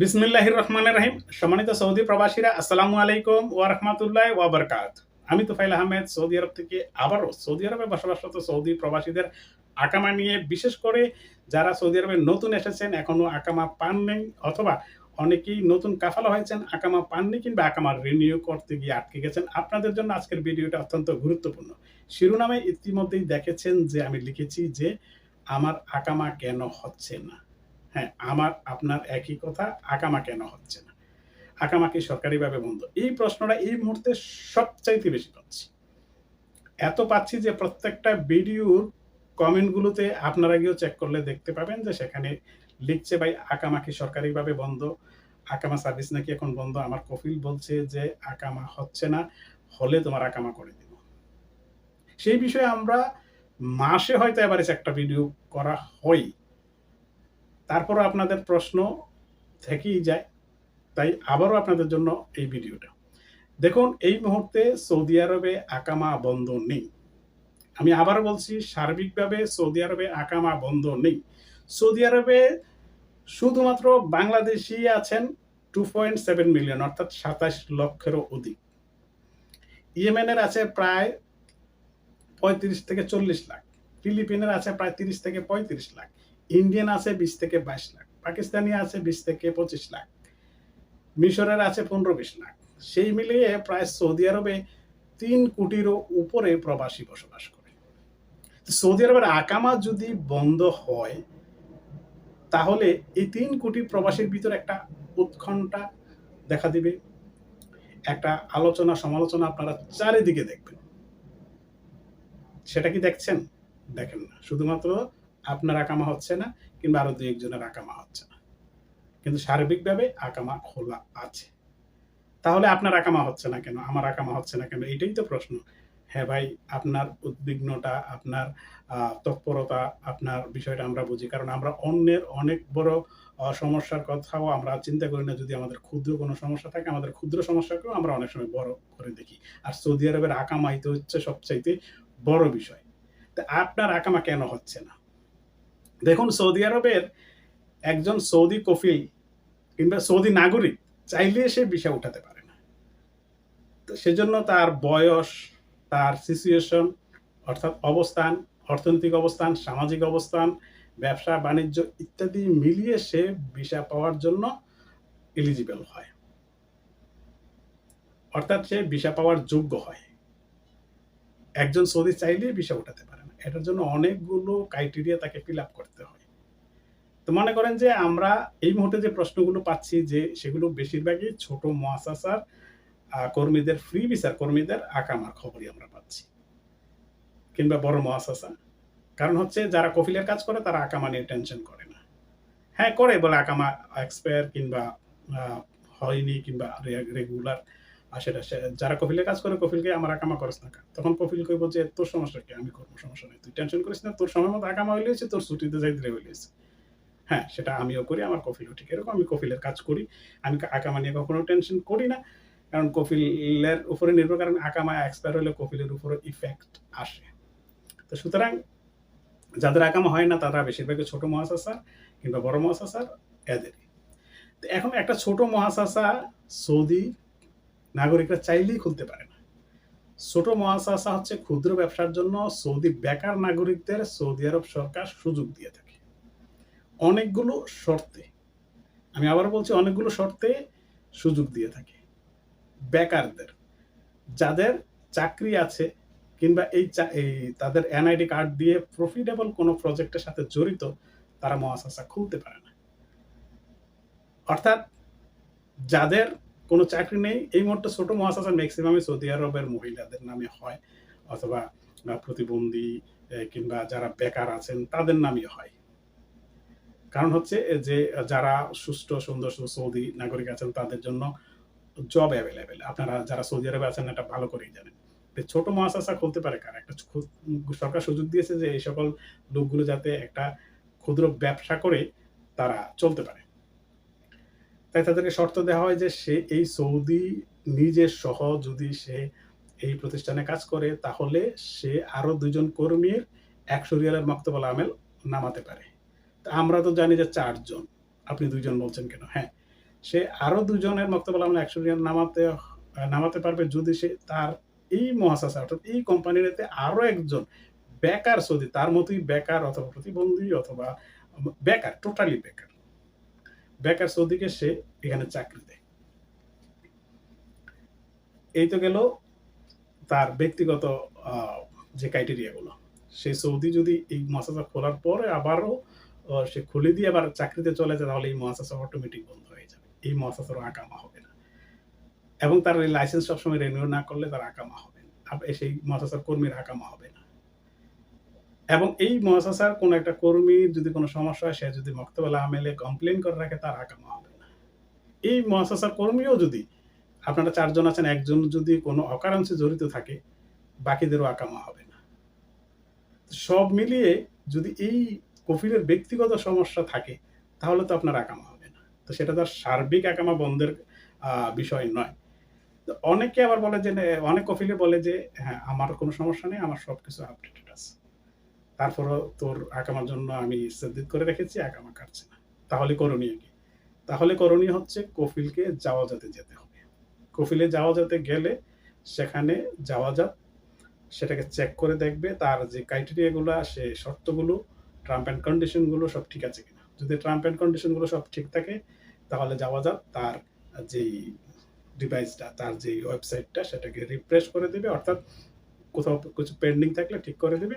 বিসমিল্লাহির রহমানের রহিম। সম্মানিত সৌদি প্রবাসীরা, আসসালামু আলাইকুম ওয়া রাহমাতুল্লাহ ওয়া বারাকাত আমি তুফাইল আহমেদ, সৌদি আরব থেকে আবারও সৌদি আরবে বসবাসরত সৌদি প্রবাসীদের আকামা নিয়ে, বিশেষ করে যারা সৌদি আরবে নতুন এসেছেন, এখনও আকামা পান নেই অথবা অনেকেই নতুন কাফালা হয়েছেন, আকামা পাননি কিংবা আকামা রিনিউ করতে গিয়ে আটকে গেছেন, আপনাদের জন্য আজকের ভিডিওটা অত্যন্ত গুরুত্বপূর্ণ। শিরোনামে ইতিমধ্যেই দেখেছেন যে, আমি লিখেছি যে, আমার আকামা কেন হচ্ছে না। হ্যাঁ আমার, আপনার একই কথা, আকামা কেন হচ্ছে না? আকামা কি সরকারিভাবে বন্ধ? এই প্রশ্নটা এই মুহূর্তে সবচাইতে বেশি পাচ্ছি। এত পাচ্ছি যে প্রত্যেকটা ভিডিওর কমেন্টগুলোতে আপনারা গিয়েও চেক করলে দেখতে পাবেন যে সেখানে লিখছে, ভাই, আকামা কি সরকারিভাবে বন্ধ? আকামা সার্ভিস নাকি এখন বন্ধ? আমার কফিল বলছে যে, আকামা হচ্ছে না, হলে তোমার আকামা করে দিব। সেই বিষয়ে আমরা মাসে হয়তো এবারে একটা ভিডিও করা হয় তারপরও আপনাদের প্রশ্ন থেকেই যায়। তাই আবারও আপনাদের জন্য এই ভিডিওটা। দেখুন, এই মুহূর্তে সৌদি আরবে আকামা বন্ধ নেই। আমি আবার বলছি, সার্বিকভাবে সৌদি আরবে আকামা বন্ধ নেই। সৌদি আরবে শুধুমাত্র বাংলাদেশি আছেন টু পয়েন্ট সেভেন মিলিয়ন অর্থাৎ সাতাশ লক্ষেরও অধিক। ইয়েমেনের আছে প্রায় পঁয়ত্রিশ থেকে চল্লিশ লাখ। ফিলিপিনের আছে প্রায় তিরিশ থেকে পঁয়ত্রিশ লাখ। ইন্ডিয়ান আছে বিশ থেকে বাইশ লাখ, পাকিস্তানি আছে বিশ থেকে পঁচিশ লাখ, মিশরের আছে পনেরো বিশ লাখ। সেই মিলিয়ে প্রায় সৌদি আরবে তিন কোটিরও উপরে প্রবাসী বসবাস করে। সৌদি আরবের আকামা যদি বন্ধ হয়, তাহলে এই তিন কোটি প্রবাসীর ভিতরে একটা উৎকণ্ঠা দেখা দিবে, একটা আলোচনা সমালোচনা আপনারা চারিদিকে দেখবেন। সেটা কি দেখছেন? দেখেন না। শুধুমাত্র আপনার আকামা হচ্ছে না কিংবা আরও দুই একজনের আকামা হচ্ছে না। কিন্তু সার্বিকভাবে আকামা খোলা আছে। তাহলে আপনার আকামা হচ্ছে না কেন? আমার আকামা হচ্ছে না কেন? এটাই তো প্রশ্ন। হ্যাঁ ভাই, আপনার উদ্বিগ্নতা, আপনার তৎপরতা, আপনার বিষয়টা আমরা বুঝি। কারণ আমরা অন্যের অনেক বড় সমস্যার কথাও আমরা চিন্তা করি না। যদি আমাদের ক্ষুদ্র কোনো সমস্যা থাকে, আমাদের ক্ষুদ্র সমস্যাকেও আমরা অনেক সময় বড় করে দেখি। আর সৌদি আরবের আকামাই তো হচ্ছে সবচাইতে বড় বিষয়। তা আপনার আকামা কেন হচ্ছে না? দেখুন, সৌদি আরবের একজন সৌদি কফিল কিংবা সৌদি নাগরিক চাইলে সে বিষয় উঠাতে পারে না। তো সেজন্য তার বয়স, তার সিচুয়েশন অর্থাৎ অবস্থান, অর্থনৈতিক অবস্থান, সামাজিক অবস্থান, ব্যবসা, বাণিজ্য ইত্যাদি মিলিয়ে সে ভিসা পাওয়ার জন্য এলিজিবল হয়। অর্থাৎ সে ভিসা পাওয়ার যোগ্য হয়। একজন সৌদি চাইলেই ভিসা উঠাতে পারে এটার জন্য অনেকগুলো ক্রাইটেরিয়া তাকে ফিল আপ করতে হয়। তো মনে করেন যে আমরা এই মুহূর্তে যে প্রশ্নগুলো পাচ্ছি যে সেগুলো বেশিরভাগই ছোট মহাসাসার কর্মীদের ফ্রি বিচার কর্মীদের আকামার খবরই আমরা পাচ্ছি। কিংবা বড় মহাসাসা। কারণ হচ্ছে যারা কফিলের কাজ করে তারা আকামা নিয়ে টেনশন করে না। হ্যাঁ করে বলে আকামা এক্সপায়ার কিংবা হয়নি কিংবা রেগুলার সেটা যারা কফিলের কাজ করে কফিলকে আমার আকামা করিস না তখন কফিল কইব যে, তোর সমস্যা কি? আমি করব, সমস্যা নেই। তুই টেনশন করিস না। তোর সময় মতো আকামা হইলেছে তোর ছুটিতে যাইতে হইলেছে হ্যাঁ সেটা আমিও করি, আমার কফিলও ঠিক এরকম। আমি কফিলের কাজ করি। আমি আকামা নিয়ে কখনো টেনশন করি না। কারণ কফিলের উপরে নির্ভর কারণ আকামা এক্সপায়ার হলে কফিলের উপরে ইফেক্ট আসে। তো সুতরাং, যাদের আকামা হয় না, তারা বেশিরভাগই ছোট মহাশাসা কিংবা বড় মহাশাসার এদেরই। এখন একটা ছোট মহাশাসা সৌদি নাগরিকরা চাইলেই খুলতে পারে না। ছোট মহাশাসা হচ্ছে ক্ষুদ্র ব্যবসার জন্য সৌদি বেকার নাগরিকদের সৌদি আরব সরকার সুযোগ দিয়ে থাকে। অনেকগুলো শর্তে, আমি আবার বলছি অনেকগুলো শর্তে সুযোগ দিয়ে থাকে। বেকারদের, যাদের চাকরি আছে কিংবা এই তাদের এনআইডি কার্ড দিয়ে প্রফিটেবল কোনো প্রজেক্টের সাথে জড়িত, তারা মহাশাসা খুলতে পারে না। অর্থাৎ যাদের কোনো চাকরি নেই। এই মুহূর্তে ছোট মহাশাসা ম্যাক্সিমামই সৌদি আরবের মহিলাদের নামে হয়, অথবা প্রতিবন্ধী কিংবা যারা বেকার আছেন, তাদের নামই হয়। কারণ হচ্ছে যে, যারা সুষ্ঠু সুন্দর সৌদি নাগরিক আছেন, তাদের জন্য জব অ্যাভেলেবেল আপনারা যারা সৌদি আরবে আছেন, এটা ভালো করেই জানেন। ছোট মহাশাসা খুলতে পারে কার? একটা সরকার সুযোগ দিয়েছে যে, এই সকল লোকগুলো যাতে একটা ক্ষুদ্র ব্যবসা করে তারা চলতে পারে। তাই তাদেরকে শর্ত দেওয়া হয় যে সে এই সৌদি নিজের সহ যদি সে এই প্রতিষ্ঠানে কাজ করে তাহলে সে আরও দুজন কর্মীর একশো রিয়ালের মক্তবল আমেল নামাতে পারে। তা আমরা তো জানি যে চারজন। আপনি দুইজন বলছেন কেন? হ্যাঁ। সে আরও ২ জনের মক্তবেল আমলে ১০০ রিয়াল নামাতে নামাতে পারবে যদি সে তার এই মহাসাসা অর্থাৎ এই কোম্পানিতে আরও একজন বেকার সৌদি তার মতোই বেকার অথবা প্রতিবন্ধী অথবা বেকার, টোটালি বেকার। বেকার সৌদিকে সে এখানে চাকরি দেয়। এই তো গেল তার ব্যক্তিগত যে ক্রাইটেরিয়া গুলো। সে সৌদি যদি এই মুয়াসাসা খোলার পরে আবারও সে খুলে দিয়ে আবার চাকরিতে চলে যায়, তাহলে এই মুয়াসাসা অটোমেটিক বন্ধ হয়ে যাবে। এই মুয়াসাসারও আকামা হবে না। এবং তার এই লাইসেন্স সবসময় রিনিউ না করলে তার আকামা হবে না। সেই মুয়াসাসার কর্মীর আকামা হবে না। এবং এই মুয়াসাসার কোন একটা কর্মীর যদি কোনো সমস্যা হয় সে যদি মক্তবেল আমেলে কমপ্লেন করে রাখে তার আকামা হবে না। এই মুয়াসাসার কর্মীও যদি আপনারা চারজন আছেন, একজন যদি কোনো অকারণে জড়িত থাকে বাকিদেরও আকামা হবে না। সব মিলিয়ে যদি এই কফিলের ব্যক্তিগত সমস্যা থাকে তাহলে তো আপনার আকামা হবে না। তো সেটা তার সার্বিক আকামা বন্ধের বিষয় নয়। তো অনেকে আবার বলে যে অনেক কফিলে বলে যে, "হ্যাঁ, আমার কোনো সমস্যা নেই। আমার সবকিছু আপডেটেড আছে। তারপরেও তোর আকামার জন্য আমি স্থগিত করে রেখেছি, আকামা কাটছে না।" তাহলে করণীয় কি? তাহলে করণীয় হচ্ছে কফিলকে যাওয়া যাতে যেতে হবে। কফিলে যাওয়া যাতে গেলে সেখানে জাওয়াজাত সেটাকে চেক করে দেখবে তার যে ক্রাইটেরিয়াগুলো সে শর্তগুলো, টার্ম অ্যান্ড কন্ডিশনগুলো সব ঠিক আছে কিনা। যদি টার্ম অ্যান্ড কন্ডিশনগুলো সব ঠিক থাকে তাহলে যাওয়া যাক তার যেই ডিভাইসটা, তার যেই ওয়েবসাইটটা সেটাকে রিফ্রেশ করে দেবে অর্থাৎ কোথাও কিছু পেন্ডিং থাকলে ঠিক করে দিবে।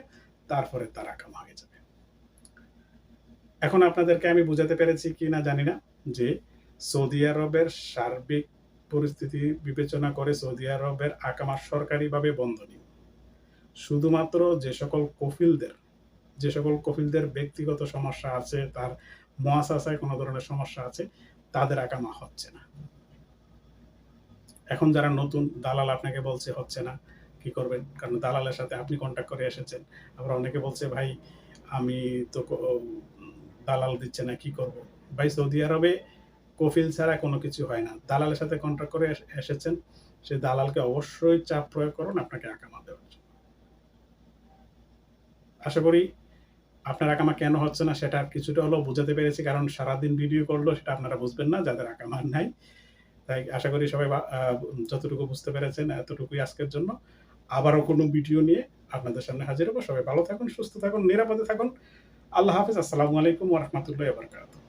তারপরে তার আকামা হয়ে যাবে। এখন আপনাদেরকে আমি বুঝাতে পেরেছি কিনা জানি না যে সৌদি আরবের সার্বিক পরিস্থিতি বিবেচনা করে সৌদি আরবের আকামা সরকারিভাবে বন্ধনীয়। শুধুমাত্র যে সকল কফিলদের যে সকল কফিলদের ব্যক্তিগত সমস্যা আছে, তার মুয়াসাসায় কোনো ধরনের সমস্যা আছে তাদের আকামা হচ্ছে না। এখন যারা নতুন দালাল আপনাকে বলছে হচ্ছে না, কি করবেন? কারণ দালালের সাথে আপনি কনট্যাক্ট করে এসেছেন। আবার অনেকে বলছে, "ভাই আমি তো দালাল দিচ্ছে না, কি করব?" ভাই সৌদি আরবে কফিল ছাড়া কোনো কিছু হয় না। দালালের সাথে কন্ট্রাক্ট করে এসেছেন। সে দালালকে অবশ্যই চাপ প্রয়োগ করুন আপনাকে আকামা দেওয়ার জন্য। আশা করি আপনার আকামা কেন হচ্ছে না সেটা কিছুটা হলেও বুঝাতে পেরেছি। কারণ সারাদিন ভিডিও করল সেটা আপনারা বুঝবেন না যাদের আকামা নাই। তাই আশা করি সবাই যতটুকু বুঝতে পেরেছেন এতটুকুই আজকের জন্য। আবারও কোনো ভিডিও নিয়ে আপনাদের সামনে হাজির হব সবাই ভালো থাকুন, সুস্থ থাকুন, নিরাপদে থাকুন। আল্লাহ হাফিজ আসসালামু আলাইকুম ওরহমতুল্লাহ বারাকাতুহু।